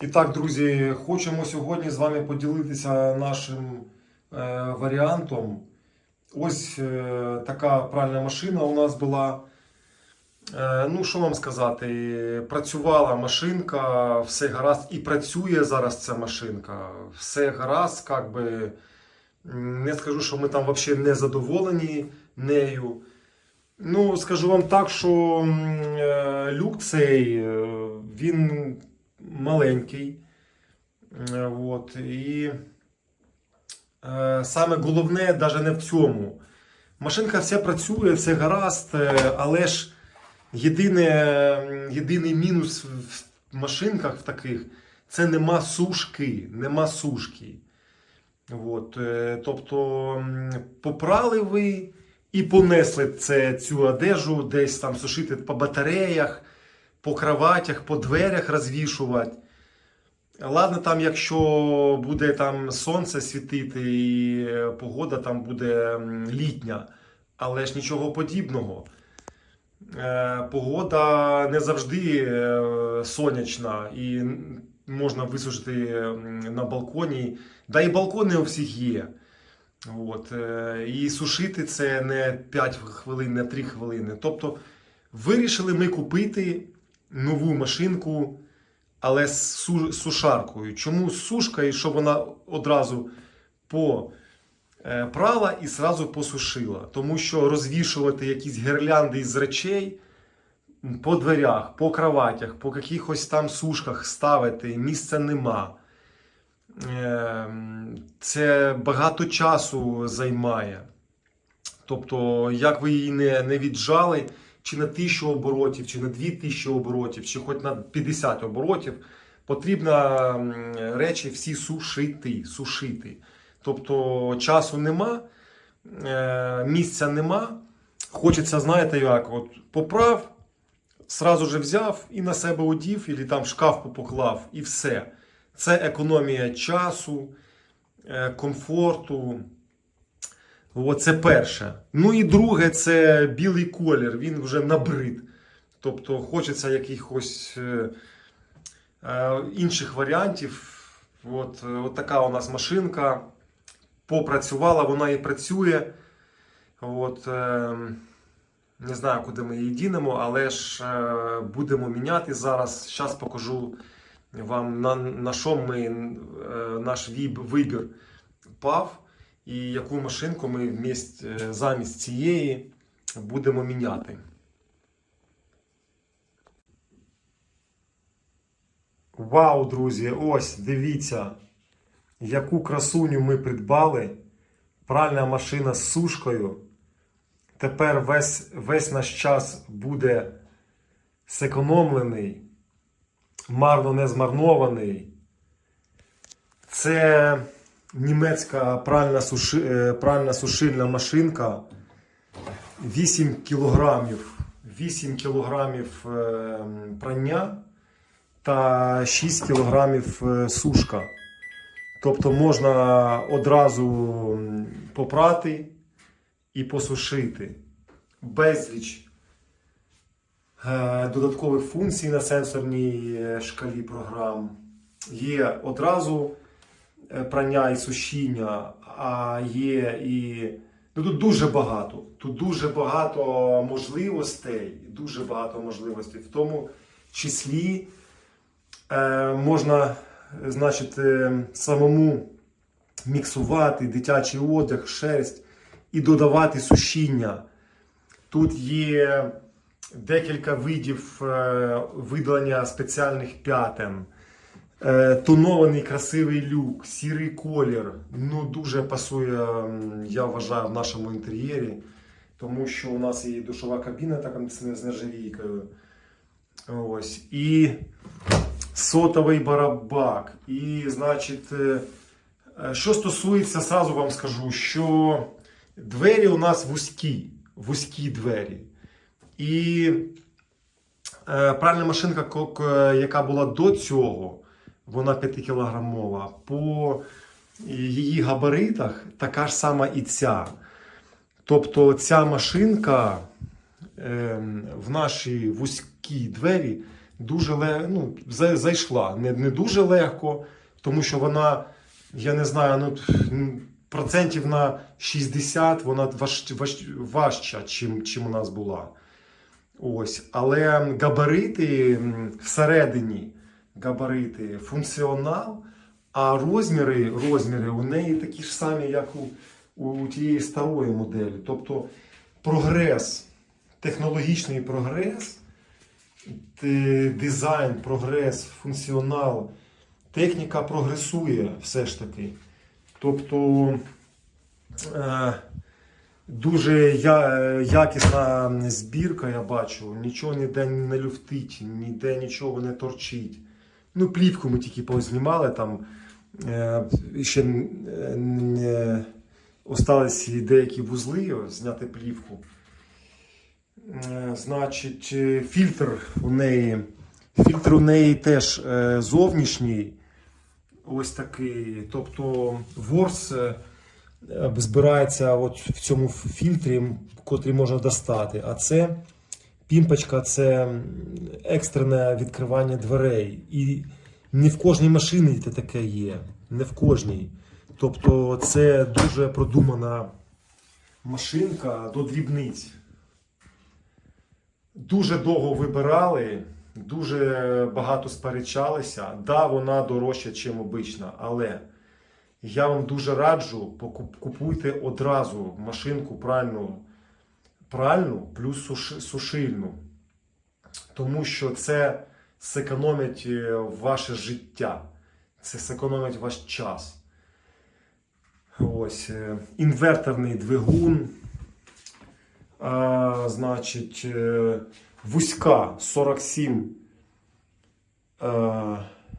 І так, друзі, хочемо сьогодні з вами поділитися нашим е, варіантом. Ось е, така пральна машина у нас була. Е, ну, що вам сказати, працювала машинка, все гаразд, і працює зараз ця машинка. Все гаразд, як би. Не скажу, що ми там взагалі не задоволені нею. Ну, скажу вам так, що е, люк цей, е, він маленький. Е, От, і е, саме головне навіть не в цьому. Машинка вся працює, все гаразд, е, але ж єдине, єдиний мінус в машинках в таких це нема сушки. Нема сушки. От, тобто попрали ви і понесли це, цю одежу десь там сушити по батареях, по кроватях, по дверях розвішувати. Ладно, там, якщо буде там сонце світити і е, погода там буде літня, але ж нічого подібного. Е, Погода не завжди е, сонячна і можна висушити на балконі. Да і балкони у всіх є. От, і сушити це не 5 хвилин, не 3 хвилини. Тобто вирішили ми купити нову машинку, але з сушаркою. Чому з сушкою, щоб вона одразу по е, і зразу посушила. Тому що розвішувати якісь гірлянди із речей по дверях, по кроватях, по якихось там сушках ставити місця нема. Ем, Це багато часу займає. Тобто, як ви її не, не віджали, чи на 1000 оборотів, чи на 2000 оборотів, чи хоч на 50 оборотів, потрібно речі всі сушити. сушити. Тобто часу нема, е, місця нема. Хочеться, знаєте, як, от поправ, сразу же взяв і на себе одів, і там в шкаф поклав, і все. Це економія часу, е, комфорту. О, це перше. Ну і друге, це білий колір. Він вже набрид. Тобто хочеться якихось е, е, інших варіантів. От, е, от така у нас машинка. Попрацювала, вона і працює. От, не знаю, куди ми її дінемо, але ж будемо міняти зараз. Зараз покажу вам на, на що ми наш вибір пав, і яку машинку ми вмість, е, замість цієї будемо міняти. Вау, друзі! Ось дивіться, яку красуню ми придбали. Пральна машина з сушкою. Тепер весь, весь наш час буде зекономлений марно не змарнований. Це німецька пральна, суши, е, пральна сушильна машинка. 8 кілограмів, 8 кілограмів е, прання та 6 кілограмів е, сушка. Тобто можна одразу попрати і посушити. Безліч додаткових функцій на сенсорній шкалі програм. Є одразу прання і сушіння, а є і. Ну, тут дуже багато. Тут дуже багато можливостей. Дуже багато можливостей. В тому числі е, можна, значить, е, самому міксувати дитячий одяг, шерсть і додавати сушіння. Тут є декілька видів е, видалення спеціальних п'ятен. Е, Тонований красивий люк, сірий колір. Ну, дуже пасує, я вважаю, в нашому інтер'єрі. Тому що у нас є душова кабіна така з нержавійкою. Ось. І сотовий барабак. І, значить, е, е, що стосується, сразу вам скажу, що двері у нас вузькі, вузькі двері. І пральна машинка, яка була до цього, вона 5-кілограмова, по її габаритах така ж сама і ця. Тобто ця машинка ем, в наші вузькі двері дуже ну, зайшла. Не, не дуже легко, тому що вона, я не знаю, ну, процентів на 60 вона важ, важ, важча, чим, чим у нас була. Ось. Але габарити всередині, габарити, функціонал, а розміри, розміри у неї такі ж самі, як у, у тієї старої моделі. Тобто прогрес, технологічний прогрес, дизайн, прогрес, функціонал, техніка прогресує все ж таки. Тобто е, дуже якісна збірка, я бачу, нічого ніде не люфтить, ніде нічого не торчить. Ну, плівку ми тільки познімали, там е, ще е, не остались деякі вузли, зняти плівку. Е, Значить, е, фільтр у неї. Фільтр у неї теж е, зовнішній. Ось такий. Тобто ворс е, збирається от в цьому фільтрі, котрий можна достати. А це пімпочка це екстрене відкривання дверей. І не в кожній машині це таке є. Не в кожній. Тобто це дуже продумана машинка до дрібниць. Дуже довго вибирали, дуже багато сперечалися. Да, вона дорожча, ніж обична, але я вам дуже раджу, купуйте одразу машинку пральну, пральну плюс суши- сушильну. Тому що це зекономить е, ваше життя, це зекономить ваш час. Ось, е, інверторний двигун. А, значить, е, вузька 47 е,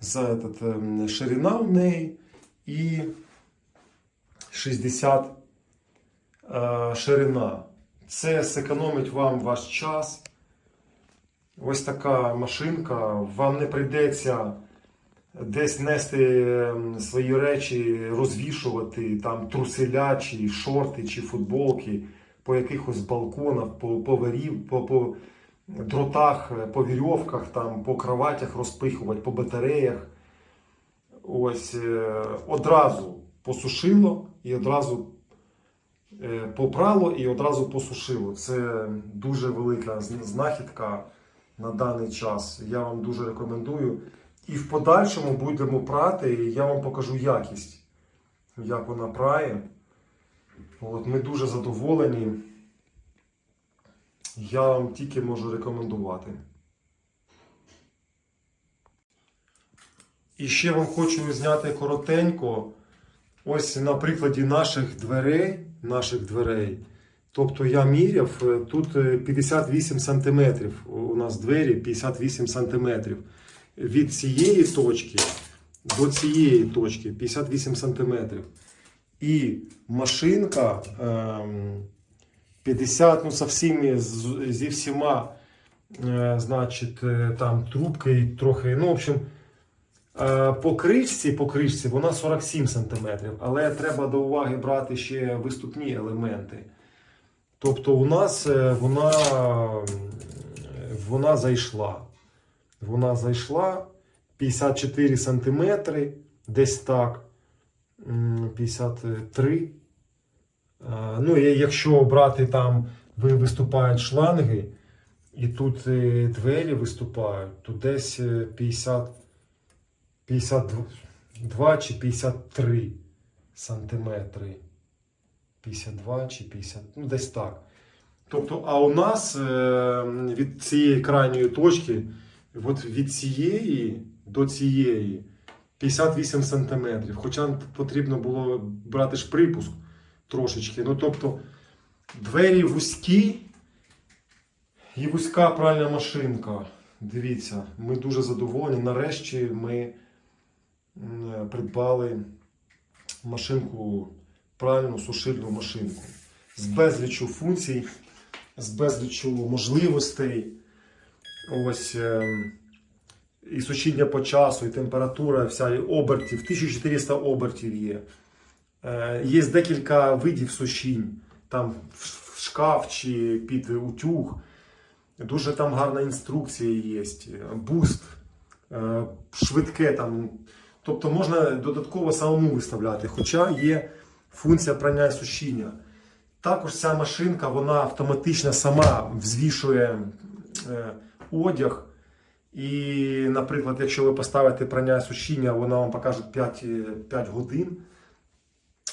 за этот, ширина у неї і 60 е, ширина. Це зекономить вам ваш час. Ось така машинка. Вам не прийдеться десь нести ем, свої речі, розвішувати там труселя, чи шорти, чи футболки по якихось балконах, по, по, по, по дротах, по вірьовках, там, по кроватях розпихувати, по батареях. Ось е, одразу посушило і одразу попрало і одразу посушило. Це дуже велика знахідка на даний час. Я вам дуже рекомендую. І в подальшому будемо прати, і я вам покажу якість, як вона прає. От, ми дуже задоволені. Я вам тільки можу рекомендувати. І ще вам хочу зняти коротенько. Ось на прикладі наших дверей. Наших дверей. Тобто я міряв, е, тут е, 58 см. У нас двері 58 см. Від цієї точки до цієї точки 58 см. І машинка ем, 50, ну, со всіми, зі всіма, е, значить, е, там трубки і трохи, ну, в общем, е, по кришці, по кришці вона 47 см, але треба до уваги брати ще виступні елементи. Тобто у нас е, вона, вона зайшла. Вона зайшла 54 см, десь так. 53. Ну, і якщо брати там, ви виступають шланги, і тут е, двері виступають, то десь е, 50, 52 чи 53 сантиметри. 52 чи 50, ну десь так. Тобто, а у нас е, від цієї крайньої точки, от від цієї до цієї 58 сантиметрів. Хоча потрібно було брати ж припуск трошечки. Ну, тобто, двері вузькі і вузька пральна машинка. Дивіться, ми дуже задоволені. Нарешті ми придбали машинку, пральну сушильну машинку з безлічу функцій, з безлічу можливостей. Ось. ем, і сушіння по часу, і температура, вся обертів, 1400 обертів є. Е, Є декілька видів сушінь, там в шкаф чи під утюг. Дуже там гарна інструкція є, буст, е, швидке там. Тобто можна додатково самому виставляти, хоча є функція прання і сушіння. Також ця машинка вона автоматично сама взвішує е, одяг. І, наприклад, якщо ви поставите прання і сушіння, вона вам покаже 5, е, 5 годин.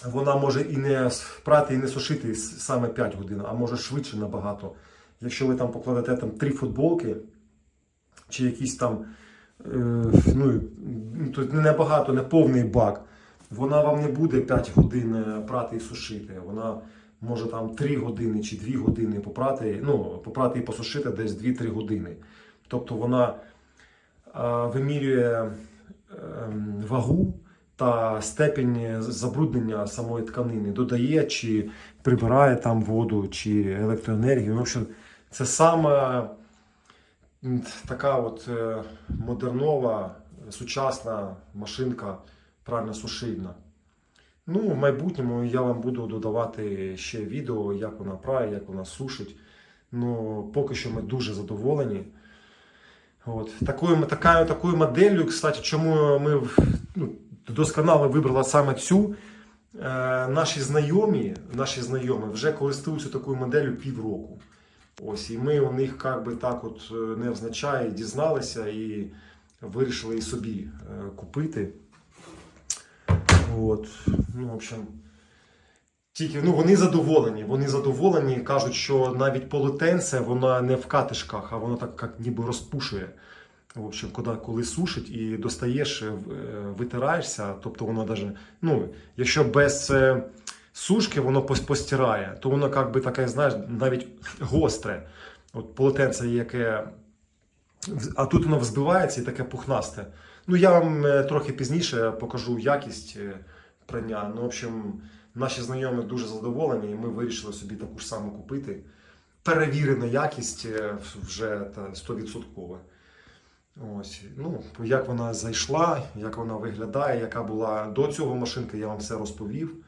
Вона може і не прати, і не сушити саме 5 годин, а може швидше набагато. Якщо ви там покладете там 3 футболки, чи якісь там, е, ну, тут не набагато, не повний бак, вона вам не буде 5 годин е, прати і сушити. Вона може там 3 години чи 2 години попрати, ну, попрати і посушити десь 2-3 години. Тобто вона е, вимірює ем, вагу та степень забруднення самої тканини, додає чи прибирає там воду чи електроенергію. Ну, общем, це саме така от е, модернова, сучасна машинка прально сушильна. Ну, в майбутньому я вам буду додавати ще відео, як вона прає, як вона сушить. Ну, поки що ми дуже задоволені. От. Такою, такою, такою моделлю, кстати, чому ми ну, досконало вибрали саме цю. Е, наші знайомі, наші знайомі вже користуються такою моделлю півроку. Ось, і ми у них як би так от е, невзначай дізналися і вирішили і собі е, купити. От. Ну, в общем, тільки ну, вони задоволені. Вони задоволені, кажуть, що навіть полотенце вона не в катишках, а воно так як ніби розпушує. В общем, коли, коли сушить і достаєш, е, витираєшся, тобто воно даже, ну, якщо без сушки воно постирає, то воно як би таке, знаєш, навіть гостре. От полотенце, яке. А тут воно взбивається і таке пухнасте. Ну, я вам е, трохи пізніше покажу якість е, прання. Ну, в общем, наші знайомі дуже задоволені, і ми вирішили собі таку ж саму купити. Перевірена якість е, вже та 100%. Ось, ну, як вона зайшла, як вона виглядає, яка була до цього машинка, я вам все розповів.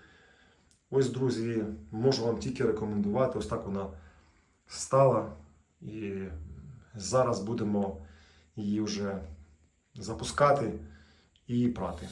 Ось, друзі, можу вам тільки рекомендувати. Ось так вона стала. І зараз будемо її вже запускати і прати.